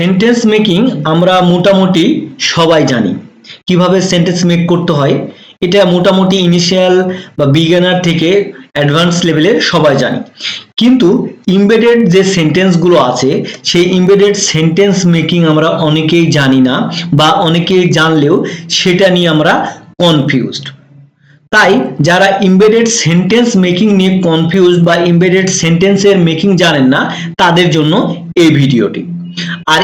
Sentence making আমরা মোটামুটি সবাই জানি। কীভাবে সেন্টেন্স মেক করতে হয়, এটা মোটামুটি ইনিশিয়াল বা বিজ্ঞানার থেকে অ্যাডভান্স লেভেলের সবাই জানি। কিন্তু ইমবেডেড যে সেন্টেন্সগুলো আছে, সেই ইমবেডেড সেন্টেন্স মেকিং আমরা অনেকেই জানি না বা অনেকেই জানলেও সেটা নিয়ে আমরা কনফিউজড তাই যারা ইমবেডেড সেন্টেন্স মেকিং নিয়ে কনফিউজ বা ইমবেডেড সেন্টেন্সের মেকিং জানেন না, তাদের জন্য এই ভিডিওটি আর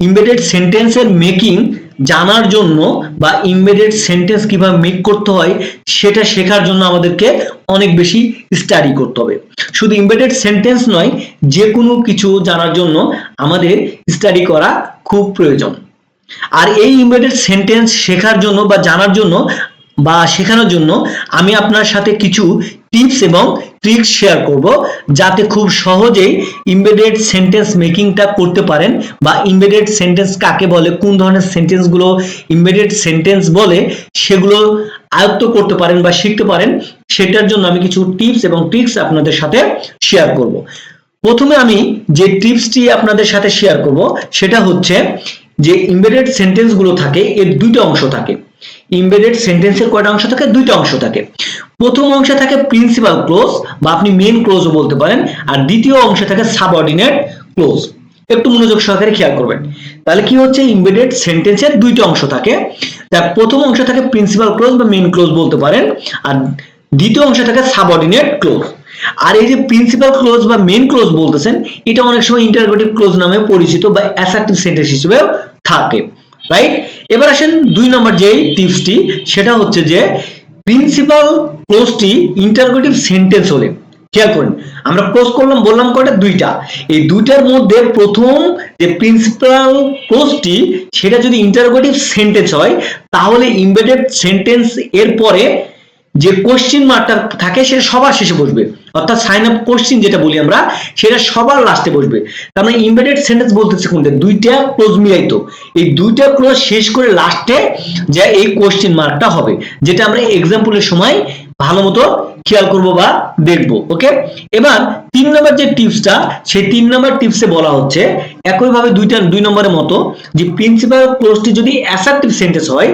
ইমবেডেড সেন্টেন্সের মেকিং জানার জন্য বা ইমবেডেড সেন্টেন্স কীভাবে মেক করতে হয় সেটা শেখার জন্য আমাদেরকে অনেক বেশি স্টাডি করতে হবে। শুধু ইমবেডেড সেন্টেন্স নয় যে কোনো কিছু জানার জন্য আমাদের স্টাডি করা খুব প্রয়োজন। আর এই ইমবেডেড সেন্টেন্স শেখার জন্য বা জানার জন্য বা শেখানোর জন্য আমি আপনার সাথে কিছু টিপস এবং ট্রিক্স শেয়ার করব যাতে খুব সহজেই ইমবেডেড সেন্টেন্স মেকিংটা করতে পারেন বা ইমবেডেড সেন্টেন্স কাকে বলে, কোন ধরনের সেন্টেন্সগুলো ইমবেডেড সেন্টেন্স বলে সেগুলো আয়ত্ত করতে পারেন বা শিখতে পারেন, সেটার জন্য আমি কিছু টিপস এবং ট্রিক্স আপনাদের সাথে শেয়ার করব। প্রথমে আমি যে টিপসটি আপনাদের সাথে শেয়ার করব, সেটা হচ্ছে যে ইমবেডেড সেন্টেন্সগুলো থাকে, এর দুইটা অংশ থাকে। ইমবেডেড সেন্টেন্সের কয়টা অংশ থাকে? দুইটা অংশ থাকে। প্রথম অংশে থাকে প্রিন্সিপাল ক্লোজ বা আপনি মেন ক্লোজও বলতে পারেন, আর দ্বিতীয় অংশে থাকে সাবঅর্ডিনেট ক্লোজ একটু মনোযোগ সহকারে খেয়াল করবেন। তাহলে কি হচ্ছে? ইমবেডেড সেন্টেন্সের দুইটা অংশ থাকে। তার প্রথম অংশ থাকে প্রিন্সিপাল ক্লোজ বা মেন ক্লোজ বলতে পারেন, আর দ্বিতীয় অংশ থাকে সাবঅর্ডিনেট ক্লোজ আর এই যে প্রিন্সিপাল ক্লোজ বা মেন ক্লোজ বলতেছেন, এটা অনেক সময় ইন্টারগ্রেটিভ ক্লোজ নামে পরিচিত বা অ্যাসার্টিভ সেন্টেন্স হিসেবে থাকে। রাইট এবার আসেন দুই নম্বর যে টিপসটি সেটা হচ্ছে যে প্রিন্সিপাল ক্লোজটি ইন্টারগ্রেটিভ সেন্টেন্স হলে। খেয়াল করেন, আমরা ক্লোজ করলাম, বললাম কয়টা? দুইটা। এই দুইটার মধ্যে প্রথম যে প্রিন্সিপাল ক্লোজটি সেটা যদি ইন্টারগ্রেটিভ সেন্টেন্স হয়, তাহলে ইমবেডেড সেন্টেন্স এর পরে যে কোশ্চিন মার্কটা থাকে, সেটা সবার শেষে বসবে। অর্থাৎ সাইন আপ কোশ্চিন যেটা বলি আমরা, সেটা সবার লাস্টে বসবে। তার মানে ইমবেডেড সেন্টেন্স বলতেছে কোনটা দুইটা ক্লোজ মিলাইতো। এই দুইটা ক্লোজ শেষ করে লাস্টে যে এই কোশ্চিন মার্কটা হবে, যেটা আমরা এক্সাম্পলের সময় ভালো মতো খেয়াল করব বা দেখব ওকে এবার তিন নম্বর যে টিপসটা সেই তিন নম্বর টিপসে বলা হচ্ছে, একইভাবে দুইটা, দুই নম্বরের মতো যে প্রিন্সিপাল ক্লোজটি যদি অ্যাসার্টিভ সেন্টেন্স হয়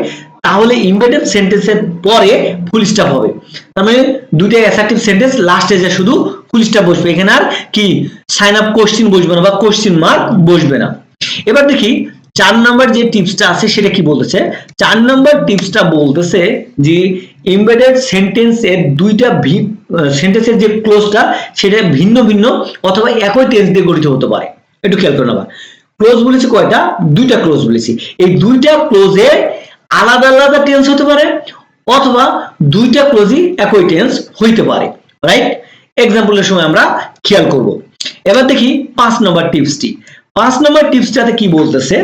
তাহলে ইমবেডেড সেন্টেন্সের পরে ফুল স্টপ হবে। তার মানে দুইটা অ্যাসার্টিভ সেন্টেন্স লাস্টে যে শুধু ফুল স্টপ বসবে। এখানে আর কি সাইন আপ কোশ্চিন বসবে না বা কোশ্চিন মার্ক বসবে না। এবার দেখি চার নাম্বার যে টিপসটা আছে সেটা কি বলতেছে? চার নাম্বার টিপসটা বলতেছে যে এমবেডেড সেন্টেন্স এর দুইটা সেন্টেন্সের যে ক্লোজটা সেটা ভিন্ন ভিন্ন অথবা একই টেন্স দিয়ে গঠিত হতে পারে। একটু খেয়াল করুন আবার ক্লোজ বলেছি কয়টা? দুইটা ক্লোজ বলেছি। এই দুইটা ক্লোজে আলাদা আলাদা টেন্স হতে পারে, অথবা দুইটা ক্লোজই একই টেন্স হইতে পারে রাইট এক্সাম্পলের সময় আমরা খেয়াল করব। এবার দেখি পাঁচ নম্বর টিপসটি পাঁচ নম্বর টিপসটাতে কি বলতেছে?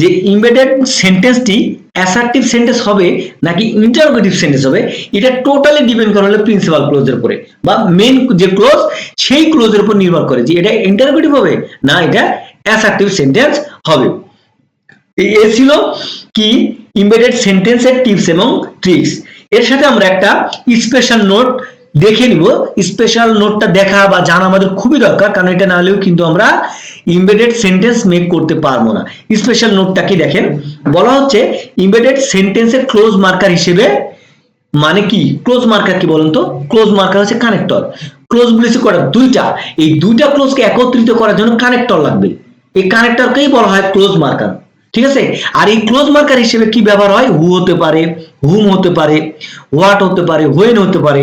যে ইমবেডেড সেন্টেন্সটি অ্যাসার্টিভ সেন্টেন্স হবে নাকি ইন্টারোগেটিভ সেন্টেন্স হবে, এটা টোটালি ডিপেন্ড করা হলো প্রিন্সিপাল ক্লোজের উপরে, বা মেন যে ক্লোজ সেই ক্লোজের উপর নির্ভর করে যে এটা ইন্টারোগেটিভ হবে না, এটা অ্যাসার্টিভ সেন্টেন্স হবে। এ ছিল কি ইমবেডেড সেন্টেন্সের টিপস এবং ট্রিক্স এর সাথে আমরা একটা স্পেশাল নোট দেখে নিব। স্পেশাল নোটটা দেখা বা জানা আমাদের খুবই দরকার, কারণ এটা না হলেও কিন্তু আমরা ইমবেডেড সেন্টেন্স মেক করতে পারব না। স্পেশাল নোটটা কি দেখেন? বলা হচ্ছে ইমবেডেড সেন্টেন্সের ক্লোজ মার্কার হিসেবে মানে কি? ক্লোজ মার্কার কি বলুন তো? ক্লোজ মার্কার হচ্ছে কানেক্টর ক্লোজ বলেছি করা দুইটা। এই দুইটা ক্লোজকে একত্রিত করার জন্য কানেক্টর লাগবে। এই কানেক্টরকেই বলা হয়? ক্লোজ মার্কার ঠিক আছে? আর এই ক্লোজ মার্কার হিসেবে কি ব্যবহার হয়? হু হতে পারে হুম হতে পারে হোয়াট হতে পারে হোয়েন হতে পারে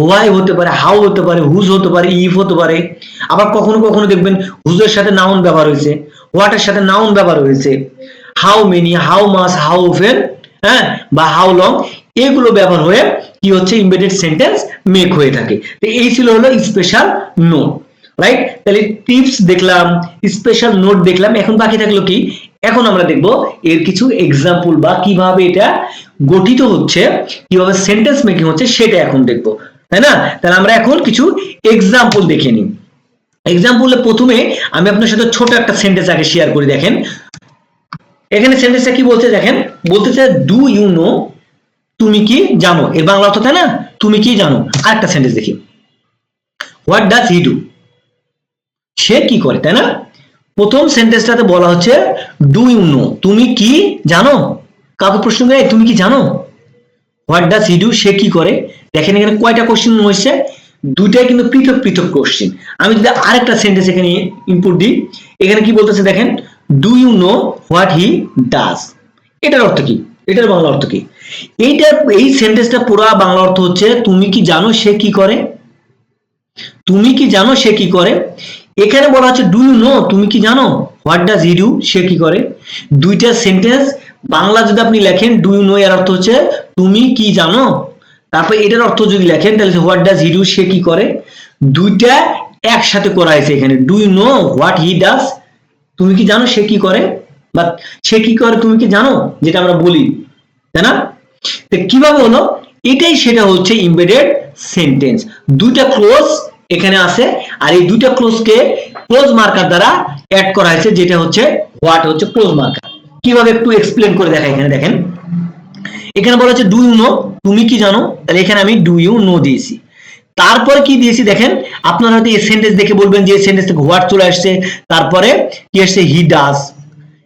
ওয়াই হতে পারে হাউ হতে পারে হুজ হতে পারে ইফ হতে পারে। আবার কখনো কখনো দেখবেন হুজের সাথে নাউন ব্যবহার হয়েছে হোয়াটের সাথে নাউন ব্যবহার হয়েছে how many how much how often হ্যাঁ? বা হাউ লং এগুলো ব্যবহার হয়ে কি হচ্ছে? ইমবেডেড সেন্টেন্স মেক হয়ে থাকে। তো এই ছিল হলো স্পেশাল নোট রাইট তাহলে টিপস দেখলাম স্পেশাল নোট দেখলাম, এখন বাকি থাকল কি? এখন আমরা দেখব এর কিছু এক্সাম্পল বা কীভাবে এটা গঠিত হচ্ছে, কীভাবে সেন্টেন্স মেকিং হচ্ছে, সেটা এখন দেখব। তাই না? তাহলে আমরা এখন কিছু এক্সাম্পল দেখে নিই। এক্সাম্পলে প্রথমে আমি আপনার সাথে ছোট একটা সেন্টেন্স আগে শেয়ার করি, দেখেন। এখানে সেন্টেন্সটা কি বলতে দেখেন? বলতে বলতেছে ডু ইউ নো তুমি কি জানো? এর বাংলা অর্থ, তাই না? তুমি কি জানো? আরেকটা সেন্টেন্স দেখি। হোয়াট ডাজ হি ডু সে কি করে, তাই না? প্রথম সেন্টেন্সটাতে বলা হচ্ছে ডু ইউ নো তুমি কি জানো? কাউকে প্রশ্ন করে তুমি কি জানো? হোয়াট ডাজ হি ডু সে কি করে? দেখেন এখানে কয়টা কোশ্চেন হয়েছে দুটাই কিন্তু পৃথক পৃথক কোশ্চেন আমি যদি আরেকটা সেন্টেন্স এখানে ইনপুট দিই, এখানে কি বলতেছে দেখেন do you know what he does এটার অর্থ কি? এটার বাংলা অর্থ কি? এইটা এই সেন্টেন্সটা পুরো বাংলা অর্থ হচ্ছে, তুমি কি জানো সে কি করে? তুমি কি জানো সে কি করে? এখানে বলা হচ্ছে ডু ইউ নো তুমি কি জানো? হোয়াট ডাজ হি ডু সে কি করে? দুইটা সেন্টেন্স বাংলা যদি আপনি লেখেন ডু ইউ নো এর অর্থ হচ্ছে, তুমি কি জানো? তারপর এটার অর্থ যদি লেখেন, তাহলে হোয়াট ডাজ হি ডু সে কি করে? দুইটা একসাথে করা হয়েছে এখানে। Do you know what he does তুমি কি জানো সে কি করে? বা সে কি করে, তুমি কি জানো? যেটা আমরা বলি, তাই না? তো কীভাবে হলো? এটাই সেটা হচ্ছে ইমবেডেড সেন্টেন্স দুইটা ক্লোজ এখানে আছে, আর এই দুইটা ক্লোজকে ক্লোজ মার্কার দ্বারা অ্যাড করা হয়েছে, যেটা হচ্ছে হোয়াট হচ্ছে ক্লোজ মার্কার কীভাবে একটু এক্সপ্লেন করে দেখা এখানে দেখেন। এখানে বলা হচ্ছে ডু ইউ নো তুমি কি জানো? তাহলে এখানে আমি ডু ইউ নো দিয়েছি। তারপরে কি দিয়েছি দেখেন, আপনারা হয়তো এই সেন্টেন্স দেখে বলবেন যে সেন্টেন্স থেকে হোয়াট চলে আসছে। তারপরে কি আসছে হি ডাজ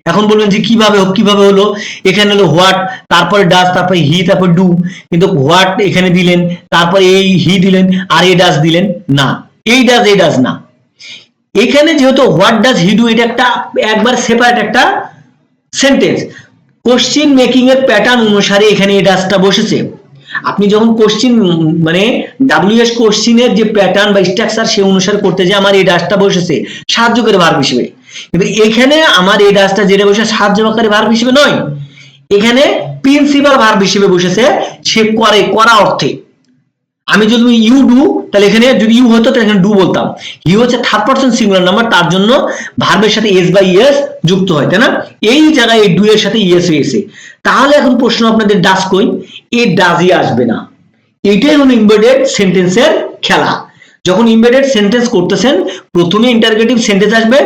এখন বলবেন যে কীভাবে কীভাবে হলো? এখানে হলো হোয়াট তারপরে ডাজ তারপরে হি তারপর ডু কিন্তু হোয়াট এখানে দিলেন, তারপরে এই হি দিলেন, আর এ ডাজ দিলেন না। এই ডাজ এই ডাজ না। এখানে যেহেতু হোয়াট ডাজ হি ডু এটা একটা একবার সেপারেট একটা সেন্টেন্স কোশ্চিন মেকিং এর প্যাটার্ন অনুসারে এখানে এই ডাসটা বসেছে। আপনি যখন কোশ্চিন মানে ডাব্লিউএস কোশ্চিনের যে প্যাটার্ন বা স্ট্রাকচার সে অনুসারে করতে যে আমার এই ডাসটা বসেছে। সাহায্য করে ভার্ব হিসেবে। কিন্তু এখানে আমার এই ডাজটা যেটা বসে সাহায্যকারী ভার্ব হিসেবে নয়। এখানে প্রিন্সিপাল ভার্ব হিসেবে বসেছে, সে করে, করা অর্থে। আমি যদি ইউ ডু তাহলে এখানে যদি ইউ হতো, তাহলে এখানে ডু বলতাম। ইউ হচ্ছে থার্ড পার্সন সিঙ্গুলার নাম্বার তার জন্য ভার্বের সাথে এস বাই ইএস যুক্ত হয়, তাই না? এই জায়গায় এই ডু এর সাথে ইয়েস হয়েছে। তাহলে এখন প্রশ্ন আপনাদের ডাস কই? এ ডাজই আসবে না। এটাই হলো ইমবেডেড সেন্টেন্সের খেলা। যখন ইমবেডেড সেন্টেন্স করতেছেন, প্রথমে ইন্টারগেটিভ সেন্টেন্স আসবে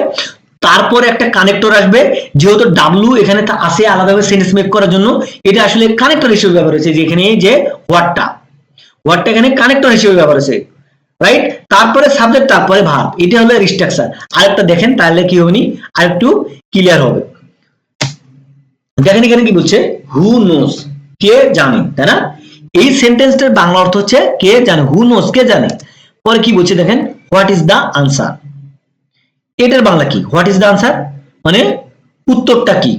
তারপরে একটা কানেক্টর আসবে, যেহেতু ডাব্লু এখানে আসে আলাদাভাবে সেন্টেন্স মেক করার জন্য, এটা আসলে কানেক্টর হিসেবে ব্যবহার হয়েছে যে এখানে এই যে ওয়ার্ডটা ওয়ার্ডটা এখানে কানেক্টর হিসেবে ব্যবহার হয়েছে রাইট তারপরে সাবজেক্ট তারপরে ভাব এটা হলো রিস্ট্রাকচার আরেকটা দেখেন, তাহলে কি হবে আরেকটু ক্লিয়ার হবে। দেখেন এখানে কি বলছে? হু নোস কে জানে, তাই না? এই সেন্টেন্সটার বাংলা অর্থ হচ্ছে কে জানে হু নোস কে জানে? পরে কি বলছে দেখেন? হোয়াট ইজ দ্য আনসার এটার বাংলা কি? হোয়াট ইজ দ্য আনসার মানে উত্তরটা কি?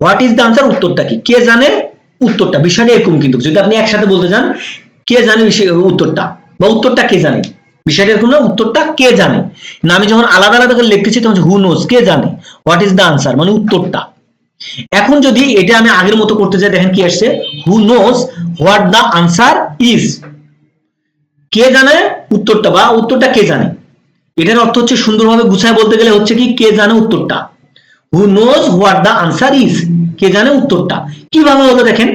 হোয়াট ইজ দ্য আনসার উত্তরটা কি? কে জানে উত্তরটা? বিষয়টা এরকম কিন্তু। যদি আপনি একসাথে বলতে চান, কে জানে উত্তরটা? বা উত্তরটা কে জানে? বিষয়টা এরকম না, উত্তরটা কে জানে? না, আমি যখন আলাদা আলাদা করে লিখতেছি, তখন হু নোস কে জানে? হোয়াট ইজ দ্য আনসার মানে উত্তরটা। এখন যদি এটা আমি আগের মতো করতে চাই দেখেন কি আসছে? Who knows what the answer is কে জানে উত্তরটা বা উত্তরটা কে জানে? এটার অর্থ হচ্ছে সুন্দরভাবে গুছায় বলতে গেলে হচ্ছে কি, কে জানে উত্তরটা? Who knows what the answer is কে জানে উত্তরটা? কীভাবে হলো দেখেন?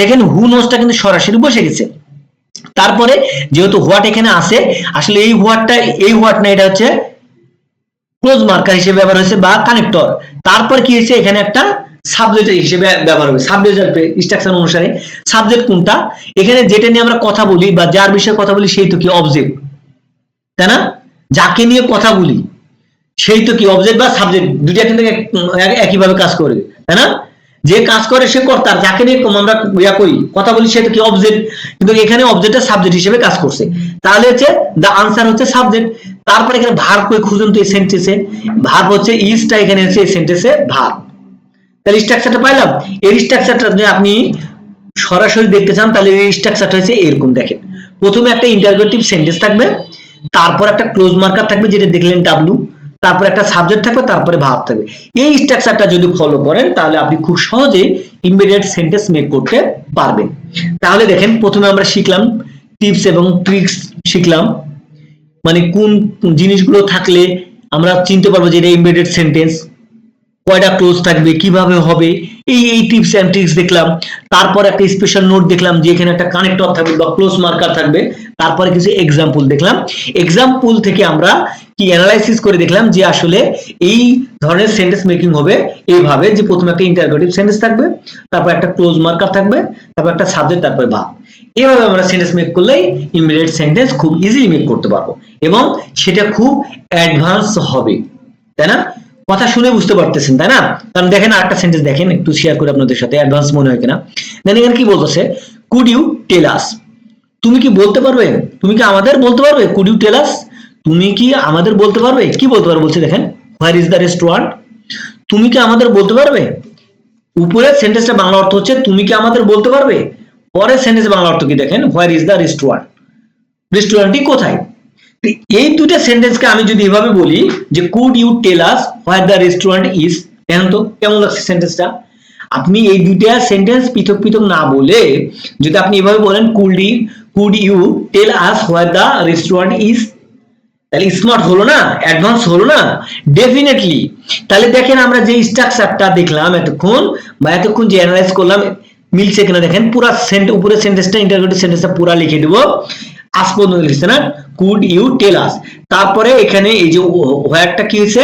দেখেন হু নোজটা কিন্তু সরাসরি বসে গেছে। তারপরে যেহেতু হোয়াট এখানে আছে, আসলে এই হোয়াটটা এই হোয়াট না, এটা হচ্ছে ক্লোজ মার্কার হিসেবে ব্যবহার হয়েছে বা কানেক্টর তারপর কি হয়েছে? এখানে একটা সাবজেক্ট হিসেবে ব্যবহার হবে সাবজেক্ট স্ট্রাকচার অনুসারে। সাবজেক্ট কোনটা? এখানে যেটা নিয়ে আমরা কথা বলি বা যার বিষয়ে কথা বলি, সেই তো কি অবজেক্ট তাই না? যাকে নিয়ে কথা বলি, সেই তো কি অবজেক্ট বা সাবজেক্ট দুইটা কিন্তু এক- একইভাবে কাজ করে, তাই না? যে কাজ করে সে কর্তার, যাকে নিয়ে আমরা ইয়া করি, কথা বলি, সে তো কি অবজেক্ট কিন্তু এখানে অবজেক্টটা সাবজেক্ট হিসেবে কাজ করছে। তাহলে হচ্ছে দ্য আনসার হচ্ছে সাবজেক্ট তারপরে এখানে ভার কই খুঁজুন তো এই সেন্টেন্সে ভার হচ্ছে ইজটা এখানে হচ্ছে এই সেন্টেন্সে ভার তাহলে স্ট্রাকচারটা পাইলাম। এর স্ট্রাকচারটা যদি আপনি সরাসরি দেখতে চান, তাহলে এই স্ট্রাকচারটা হচ্ছে এরকম দেখেন। প্রথমে একটা ইন্টারোগেটিভ সেন্টেন্স থাকবে। তারপর একটা ক্লোজ মার্কার থাকবে যেটা দেখলেন ডাব্লু তারপর একটা সাবজেক্ট থাকবে, তারপরে ভাব থাকবে। এই স্ট্রাকচারটা যদি ফলো করেন, তাহলে আপনি খুব সহজে ইমিডিয়েট সেন্টেন্স মেক করতে পারবেন। তাহলে দেখেন, প্রথমে আমরা শিখলাম টিপস এবং ট্রিক্স শিখলাম। মানে কোন জিনিসগুলো থাকলে আমরা চিনতে পারব যে এটা ইমিডিয়েট সেন্টেন্স কয়টা ক্লোজ থাকবে, কীভাবে হবে? এই এই টিপস এন্ড ট্রিক্স দেখলাম। তারপর একটা স্পেশাল নোট দেখলাম যে এখানে একটা কানেক্টর থাকবে বা ক্লোজ মার্কার থাকবে। তারপরে কিছু এক্সাম্পল দেখলাম। এক্সাম্পল থেকে আমরা কি অ্যানালাইসিস করে দেখলাম যে আসলে এই ধরনের সেন্টেন্স মেকিং হবে এইভাবে যে প্রথমে একটা ইন্টারোগেটিভ সেন্টেন্স থাকবে, তারপর একটা ক্লোজ মার্কার থাকবে, তারপর একটা সাবজেক্ট তারপর ভাব এভাবে আমরা সেন্টেন্স মেক করলেই ইমিডিয়েট সেন্টেন্স খুব ইজিলি মেক করতে পারব। এবং সেটা খুব অ্যাডভান্স হবে। তাই না? কথা শুনে বুঝতে পারতেছেন, তাই না? কারণ দেখেন আরেকটা সেন্টেন্স দেখেন, একটু শেয়ার করে আপনাদের সাথে অ্যাডভান্স মনে হয় কিনা। দেন এখানে কি বলতেছে? কুড ইউ টেল আস তুমি কি বলতে পারবে? তুমি কি আমাদের বলতে পারবে? কুড ইউ টেল আস তুমি কি আমাদের বলতে পারবে? কি বলতে পারবে বলছে দেখেন? হোয়ার ইজ দ্য রেস্টুরেন্ট তুমি কি আমাদের বলতে পারবে? উপরের সেন্টেন্সটা বাংলা অর্থ হচ্ছে, তুমি কি আমাদের বলতে পারবে? পরের সেন্টেন্স বাংলা অর্থ কি দেখেন? হোয়ার ইজ দ্য রেস্টুরেন্ট রেস্টুরেন্টটি কোথায়? এই দুটা সেন্টেন্সকে আমি যদি এভাবে বলি যে could you tell us where the restaurant is এখন তো, কেমন লাগছে সেন্টেন্সটা আপনি এই দুটা সেন্টেন্স পৃথক পৃথক না বলে যদি আপনি এভাবে বলেন could you could you tell us where the restaurant is তাহলে স্মার্ট হলো না অ্যাডভান্স হলো না? ডেফিনেটলি তাহলে দেখেন আমরা যে স্ট্রাকচারটা দেখলাম এতক্ষণ বা এতক্ষণ যে অ্যানালাইজ করলাম, মিলছে কিনা দেখেন, পুরা সেন্ট উপরে সেন্টেন্সটা ইন্টারগ্রেটিভ সেন্টেন্সটা পুরা লিখে দেবো। আজ পর্যন্ত না? কুড ইউ টেল আস তারপরে এখানে এই যে হোয়ারটা কি হয়েছে?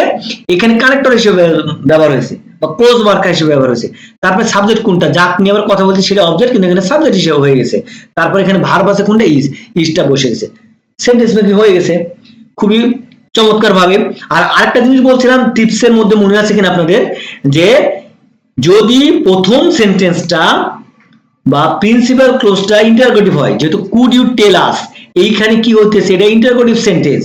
এখানে কানেক্টর হিসেবে ব্যবহার হয়েছে, বা ক্লোজ মার্কার হিসেবে ব্যবহার হয়েছে। তারপরে সাবজেক্ট কোনটা? যা আপনি আবার কথা বলছি, সেটা অবজেক্ট কিন্তু এখানে সাবজেক্ট হিসেবে হয়ে গেছে। তারপরে এখানে ভার্ব আছে, কোনটা? ইজ ইজটা বসে গেছে। সেন্টেন্স মেকিং হয়ে গেছে? খুবই চমৎকার ভাবে আর আরেকটা জিনিস বলছিলাম টিপসের মধ্যে মনে আছে কিনা আপনাদের? যে যদি প্রথম সেন্টেন্সটা বা প্রিন্সিপাল ক্লোজটা ইন্টারগেটিভ হয়, যেহেতু কুড ইউ টেল আস এইখানে কি হতেছে এটা ইন্টারগেটিভ সেন্টেন্স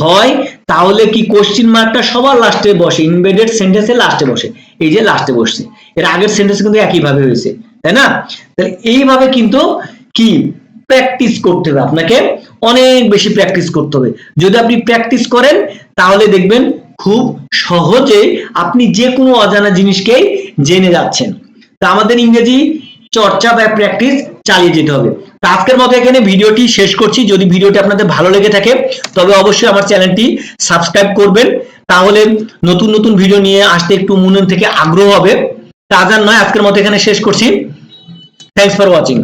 হয়, তাহলে কি কোশ্চিন মার্কটা সবার লাস্টে বসে ইনভেডেড সেন্টেন্সের লাস্টে বসে। এই যে লাস্টে বসছে। এর আগের সেন্টেন্স কিন্তু একইভাবে হয়েছে, তাই না? তাহলে এইভাবে কিন্তু কি? প্র্যাকটিস করতে হবে আপনাকে। অনেক বেশি প্র্যাকটিস করতে হবে। যদি আপনি প্র্যাকটিস করেন, তাহলে দেখবেন খুব সহজে আপনি যে কোনো অজানা জিনিসকেই জেনে যাচ্ছেন। তা আমাদের ইংরেজি চর্চা বা প্র্যাকটিস চালিয়ে যেতে হবে। তা আজকের মতো এখানে ভিডিওটি শেষ করছি। যদি ভিডিওটি আপনাদের ভালো লেগে থাকে, তবে অবশ্যই আমার চ্যানেলটি সাবস্ক্রাইব করবেন। তাহলে নতুন নতুন ভিডিও নিয়ে আসতে একটু মনন থেকে আগ্রহ হবে। তা আজ আর নয়, আজকের মতো এখানে শেষ করছি। Thanks for watching